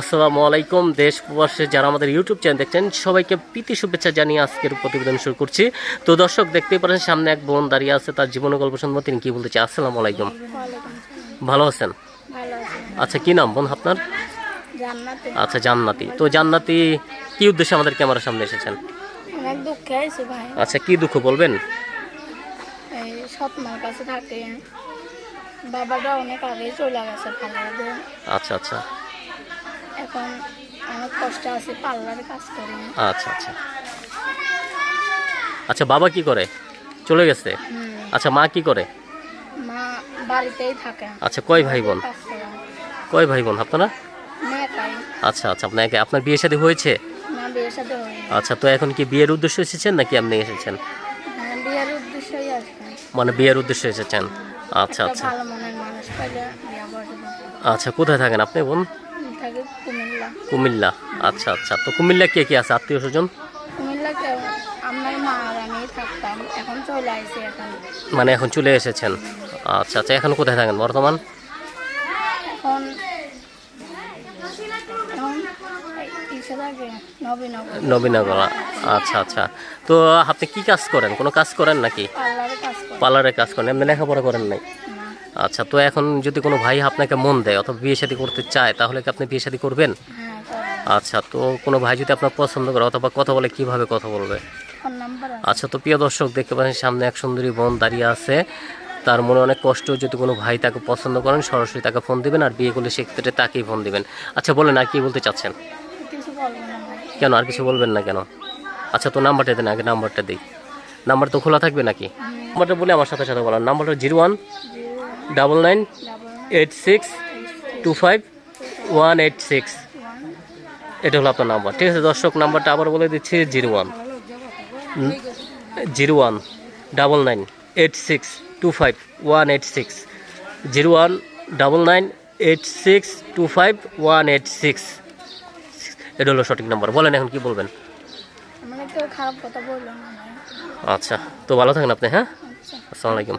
আসসালামু আলাইকুম দেশ প্রবাসে যারা আমাদের ইউটিউব চ্যানেল দেখছেন সবাইকে প্রীতি শুভেচ্ছা জানিয়ে আজকের প্রতিবেদন শুরু করছি। তো দর্শক দেখতেই পারেন সামনে এক বোন দাঁড়িয়ে আছে তার জীবনের গল্প শুনব তিনি কি বলতে চাই আসসালামু আলাইকুম। ভালো আছেন? আচ্ছা কি নাম বোন আপনার? আচ্ছা জান্নাতি। তো জান্নাতি কি উদ্দেশ্যে আমাদের ক্যামেরার সামনে এসেছেন? আচ্ছা কি দুঃখ বলবেন? এই সৎ মার কাছে থাকে। বাবাটা অনেক আগেই চলে গেছে আচ্ছা আচ্ছা। এখন অনেক কষ্ট আছে পার্লারে কাজ করি। আচ্ছা আচ্ছা। আচ্ছা বাবা কি করে? চলে গেছে? আচ্ছা মা কি করে? মা বাড়িতেই থাকে। আচ্ছা কয় ভাই বোন কয় ভাই বোন আপনারা আচ্ছা আচ্ছা আপনাকে আপনার বিয়ে শাদী হয়েছে? আচ্ছা তো এখন কি বিয়ের উদ্দেশ্যে এসেছেন নাকি আপনি এসেছেন? মানে বিয়ের উদ্দেশ্যে এসেছেন? আচ্ছা আচ্ছা। আচ্ছা কোথায় থাকেন আপনি বোন? থাকে কুমিল্লা। কুমিল্লা। আচ্ছা আচ্ছা। তো কুমিল্লা কে কে আছে? আত্মীয় স্বজন? কুমিল্লাতে আমার মা আর আমি থাকতাম। এখন চলে আসছি এখন। মানে এখন চলে এসেছেন? আচ্ছা আচ্ছা। এখন কোথায় থাকেন? বর্তমান? এখন নবীনগর। আচ্ছা আচ্ছা। তো আপনি কি কাজ করেন? কোনো কাজ করেন নাকি? পার্লারে কাজ করেন। এমনি লেখাপড়া করেন নাই? আচ্ছা তো এখন যদি কোনো ভাই আপনাকে মন দেয় অথবা বিয়ে শাদী করতে চায় তাহলে কি আপনি বিয়ে শাদী করবেন? হ্যাঁ আচ্ছা তো কোনো ভাই যদি আপনার পছন্দ করে অথবা কথা বলে কীভাবে কথা বলবে? আচ্ছা তো প্রিয় দর্শক দেখতে পাচ্ছেন সামনে এক সুন্দরী বোন দাঁড়িয়ে আছে। তার মনে অনেক কষ্ট যদি কোনো ভাই তাকে পছন্দ করেন সরাসরি তাকে ফোন দিবেন আর বিয়ে করলে সেক্ষেত্রে তাকেই ফোন দিবেন। আচ্ছা বলেন আর কি বলতে চাচ্ছেন? কেন আর কিছু বলবেন না কেন? আচ্ছা তো নাম্বারটা দেন আগে নাম্বারটা দিই। নাম্বার তো খোলা থাকবে নাকি? নাম্বারটা বলে আমার সাথে সাথে বলার নাম্বারটা zero one? Double nine eight six two five one eight six এটা হলো আপনার নাম্বার ঠিক আছে দর্শক নাম্বারটা আবার বলে দিচ্ছি zero one zero one double nine eight six two five one eight six zero one double nine eight six two five one eight six এটা হলো সঠিক নাম্বার বলেন এখন কি বলবেন? আচ্ছা তো ভালো থাকেন আপনি হ্যাঁ? আচ্ছা। আসসালামু আলাইকুম।